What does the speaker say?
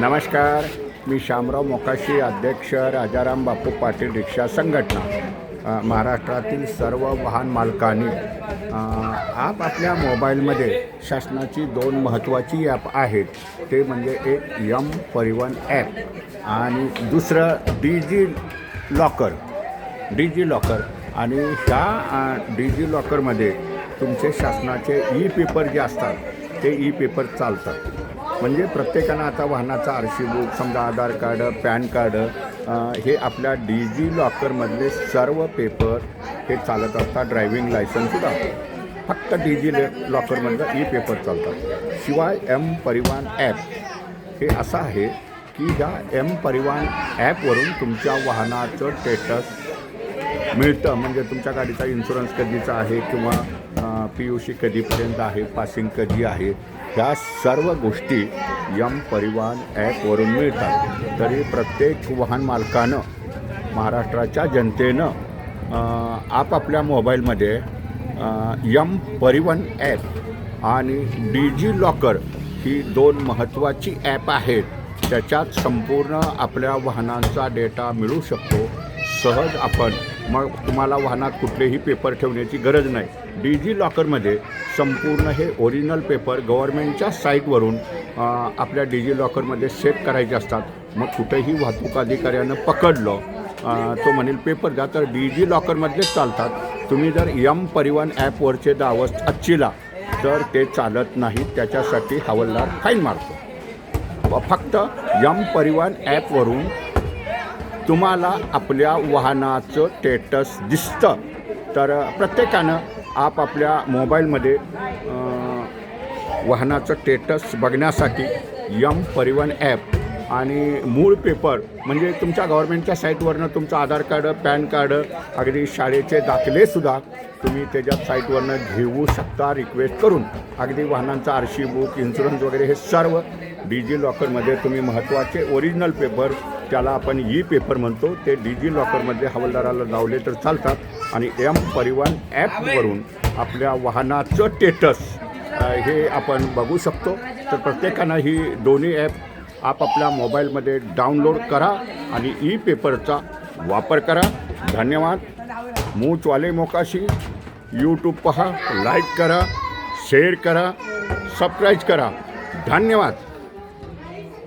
नमस्कार. मी शामराव मोकाशी अध्यक्ष राजाराम बापू पाटील रिक्षा संघटना. महाराष्ट्रातील सर्व वाहन मालकांनी आप आपल्या मोबाईलमध्ये शासनाची दोन महत्त्वाची ॲप आहेत. ते म्हणजे एक यम परिवहन ॲप आणि दुसरं डिजी लॉकर. Digi locker. आणि ह्या डिजी लॉकरमध्ये तुमचे शासनाचे ई पेपर जे असतात ते ई पेपर चालतात. म्हणजे प्रत्येकानं आता वाहनाचा आर सी बुक समजा आधार कार्ड पॅन कार्ड हे आपल्या डिजी लॉकरमधले सर्व पेपर हे चालत असतात ड्रायव्हिंग लायसन्ससुद्धा फक्त डिजी लॉकरमधलं ई पेपर चालतात. शिवाय एम परिवहन ॲप हे असं आहे की ह्या एम परिवहन ॲपवरून तुमच्या वाहनाचं स्टेटस मिळतं. म्हणजे तुमच्या गाडीचा इन्शुरन्स कधीचा आहे किंवा पी यू सी कधीपर्यंत आहे पासिंग कधी आहे ह्या सर्व गोष्टी यम परिवहन ॲपवरून मिळतात. तरी प्रत्येक वाहन मालकानं महाराष्ट्राच्या जनतेनं आपापल्या मोबाईलमध्ये यम परिवहन ॲप आणि डिजी लॉकर ही दोन महत्त्वाची ॲप आहेत. त्याच्यात संपूर्ण आपल्या वाहनांचा डेटा मिळू शकतो. सहज आपण मग तुम्हाला वाहनात कुठलेही पेपर ठेवण्याची गरज नाही. डिजी लॉकरमध्ये संपूर्ण हे ओरिजिनल पेपर गव्हर्मेंटच्या साईटवरून आपल्या डिजी लॉकरमध्ये सेट करायचे असतात. मग कुठेही वाहतूक अधिकाऱ्यानं पकडलं तो म्हणेल पेपर द्या. तर डिजी लॉकरमधलेच चालतात. तुम्ही जर यम परिवहन ॲपवरचे दावस अच्छिला तर ते चालत नाही त्याच्यासाठी हवालदार फाईन मारतो. फक्त यम परिवहन ॲपवरून तुम्हाला आपल्या वाहनाचं स्टेटस दिसतं. तर प्रत्येकानं आपापल्या मोबाईलमध्ये वाहनाचं स्टेटस बघण्यासाठी यम परिवहन ॲप आणि मूळ पेपर म्हणजे तुमच्या गव्हर्मेंटच्या साईटवरनं तुमचं आधार कार्ड पॅन कार्ड अगदी शाळेचे दाखलेसुद्धा तुम्ही त्याच्या साईटवरनं घेऊ शकता रिक्वेस्ट करून. अगदी वाहनांचा आरशी बुक इन्शुरन्स वगैरे हे सर्व डिजी लॉकरमध्ये तुम्ही महत्त्वाचे ओरिजिनल पेपर त्याला आपण ई पेपर म्हणतो ते डिजी लॉकरमध्ये हवालदाराला लावले तर चालतात. आणि एम परिवहन ॲपवरून आपल्या वाहनाचं स्टेटस हे आपण बघू शकतो. तर प्रत्येकानं ही दोन्ही ॲप आपापल्या मोबाईलमध्ये डाउनलोड करा आणि ई पेपरचा वापर करा. धन्यवाद. मूचवाले मोकाशी. यूट्यूब पहा लाईक करा शेअर करा सबस्क्राईब करा. धन्यवाद.